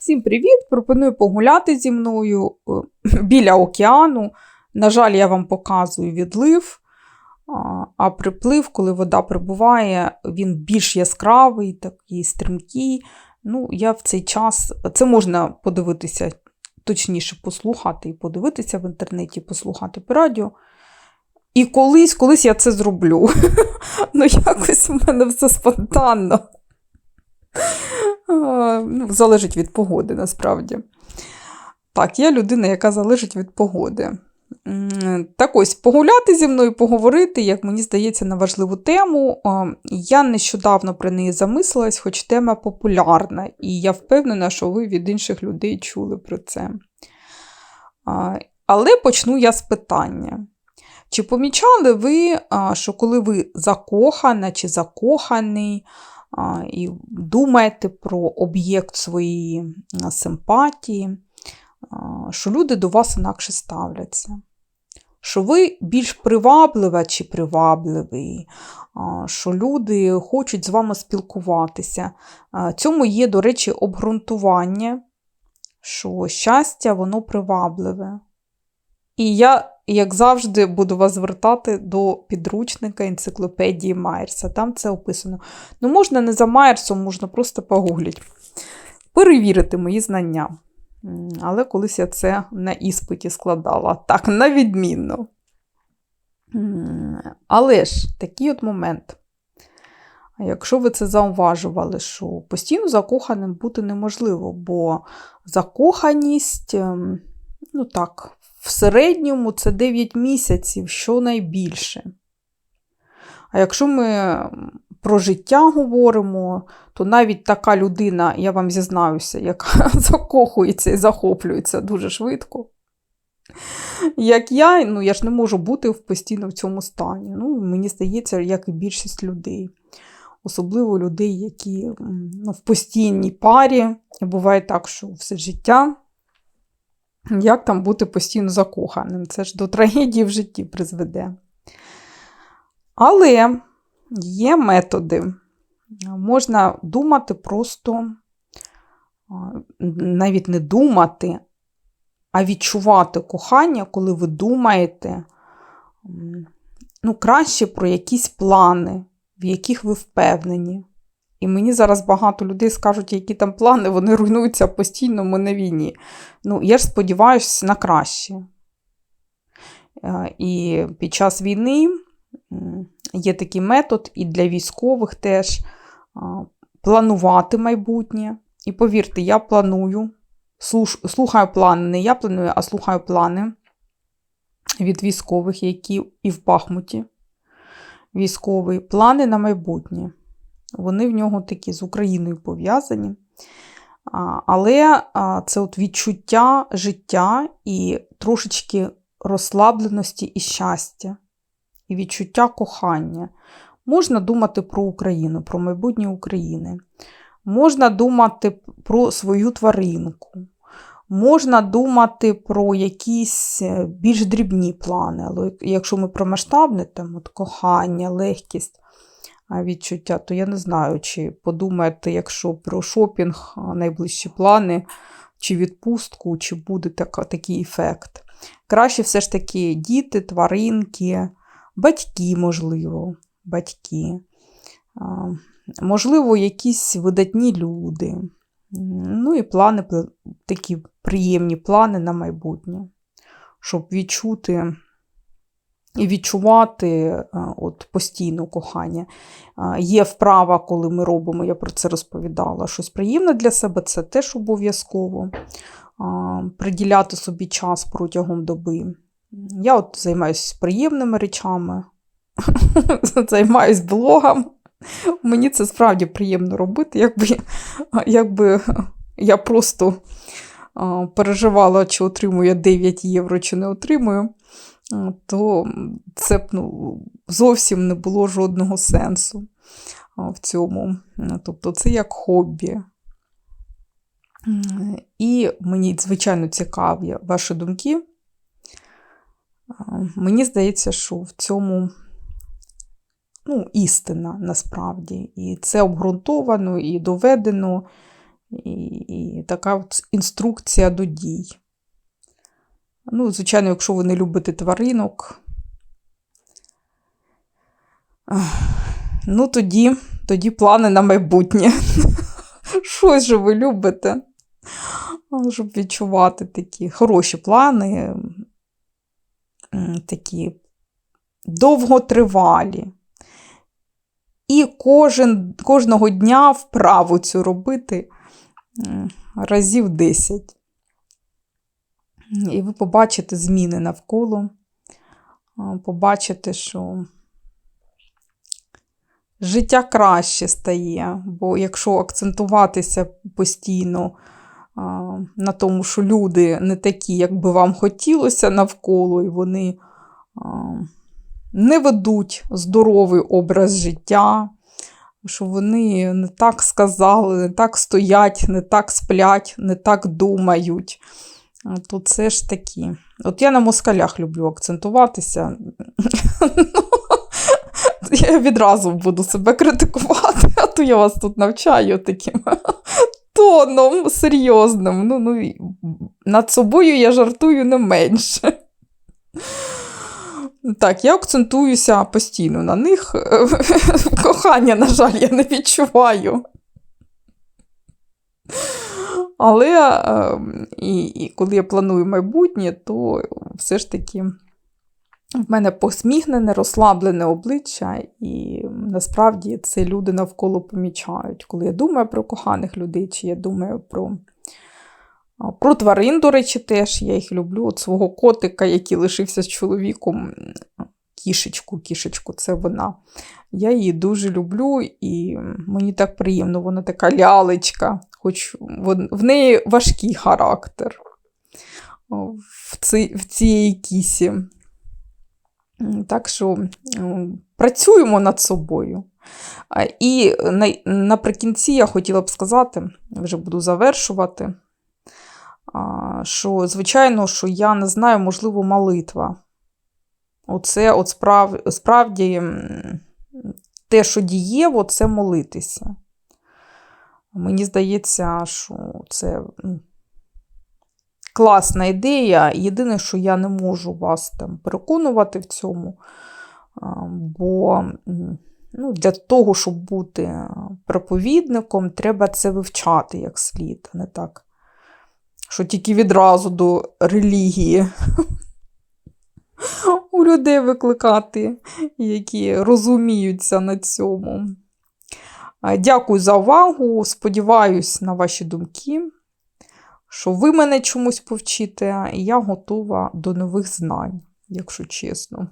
Всім привіт! Пропоную погуляти зі мною е, біля океану. На жаль, я вам показую відлив, а- приплив, коли вода прибуває, він більш яскравий, такий стрімкий. Ну, я в цей час це можна подивитися, точніше, послухати і подивитися в інтернеті, послухати по радіо. І колись, колись я це зроблю. Ну, якось в мене все спонтанно. А, Ну, залежить від погоди, насправді. Так, я людина, яка залежить від погоди. Так ось, погуляти зі мною, поговорити, як мені здається, на важливу тему. Я нещодавно про неї замислилась, хоч тема популярна, і я впевнена, що ви від інших людей чули про це. Але почну я з питання. Чи помічали ви, що коли ви закохана чи закоханий, і думаєте про об'єкт своєї симпатії, що люди до вас інакше ставляться? Що ви більш приваблива чи привабливий, що люди хочуть з вами спілкуватися. Цьому є, до речі, обґрунтування, що щастя, воно привабливе. І я, як завжди, буду вас звертати до підручника енциклопедії Майерса. Там це описано. Ну, можна не за Майерсом, можна просто погуглити. Перевірити мої знання. Але колись я це на іспиті складала. Так, на відмінно. Але ж такий от момент. Якщо ви це зауважували, що постійно закоханим бути неможливо, бо закоханість, ем, ну так, в середньому це 9 місяців, щонайбільше. А якщо ми про життя говоримо, то навіть така людина, я вам зізнаюся, яка закохується і захоплюється дуже швидко. Як я, ну я ж не можу бути постійно в цьому стані. Ну, мені здається, як і більшість людей. Особливо людей, які ну, в постійній парі. Буває так, що все життя як там бути постійно закоханим? Це ж до трагедії в житті призведе. Але є методи. Можна думати просто, навіть не думати, а відчувати кохання, коли ви думаєте ну, краще про якісь плани, в яких ви впевнені. І мені зараз багато людей скажуть, які там плани, вони руйнуються постійно, ми на війні. Ну, я ж сподіваюся на краще. Е, І під час війни є такий метод, і для військових теж планувати майбутнє. І повірте, я планую, слухаю плани, не я планую, а слухаю плани від військових, які і в Бахмуті. Військовий плани на майбутнє. Вони в нього такі з Україною пов'язані. Але це от відчуття життя і трошечки розслабленості і щастя, і відчуття кохання. Можна думати про Україну, про майбутнє України. Можна думати про свою тваринку. Можна думати про якісь е, більш дрібні плани. Але якщо ми про масштабне, там от кохання, легкість, відчуття, то я не знаю, чи подумаєте, якщо про шопінг найближчі плани, чи відпустку, чи буде така, такий ефект. Краще все ж таки діти, тваринки, батьки, можливо, батьки. Можливо, якісь видатні люди. Ну і плани, такі приємні плани на майбутнє, щоб відчути і відчувати а, от, постійно кохання. Є вправа, коли ми робимо, я про це розповідала, щось приємне для себе це теж обов'язково приділяти собі час протягом доби. Я от займаюся приємними речами, займаюсь блогом. Мені це справді приємно робити, якби, якби я просто переживала, чи отримую я 9 євро, чи не отримую, то це б ну, зовсім не було жодного сенсу в цьому. Тобто це як хобі. І мені, звичайно, цікаві ваші думки. Мені здається, що в цьому ну, істина насправді. І це обґрунтовано і доведено, і, і така інструкція до дій. Ну, звичайно, якщо ви не любите тваринок, ну тоді, тоді плани на майбутнє. Щось же ви любите, щоб відчувати такі хороші плани, такі довготривалі. І кожен, кожного дня вправу цю робити разів 10. І ви побачите зміни навколо, побачите, що життя краще стає, бо якщо акцентуватися постійно на тому, що люди не такі, як би вам хотілося навколо, і вони не ведуть здоровий образ життя, що вони не так сказали, не так стоять, не так сплять, не так думають. То це ж такі. От я на москалях люблю акцентуватися. Я відразу буду себе критикувати, а то я вас тут навчаю таким тоном серйозним. Ну, ну, над собою я жартую не менше. Так, я акцентуюся постійно на них. Кохання, на жаль, я не відчуваю. Але е, і, і коли я планую майбутнє, то все ж таки в мене посміхнене, розслаблене обличчя, і насправді це люди навколо помічають. Коли я думаю про коханих людей, чи я думаю про, про тварин, до речі, теж я їх люблю. От свого котика, який лишився з чоловіком, кішечку, кішечку, це вона. Я її дуже люблю, і мені так приємно, вона така лялечка, хоч в неї важкий характер в, ці, в цієї кісі. Так що працюємо над собою. І наприкінці я хотіла б сказати, вже буду завершувати, що, звичайно, що я не знаю, можливо, молитва. Оце от справ, справді те, що дієво, це молитися. Мені здається, що це класна ідея. Єдине, що я не можу вас там переконувати в цьому, бо ну, для того, щоб бути проповідником, треба це вивчати як слід, а не так, що тільки відразу до релігії у людей викликати, які розуміються на цьому. Дякую за увагу. Сподіваюсь на ваші думки, що ви мене чомусь повчите, і я готова до нових знань, якщо чесно.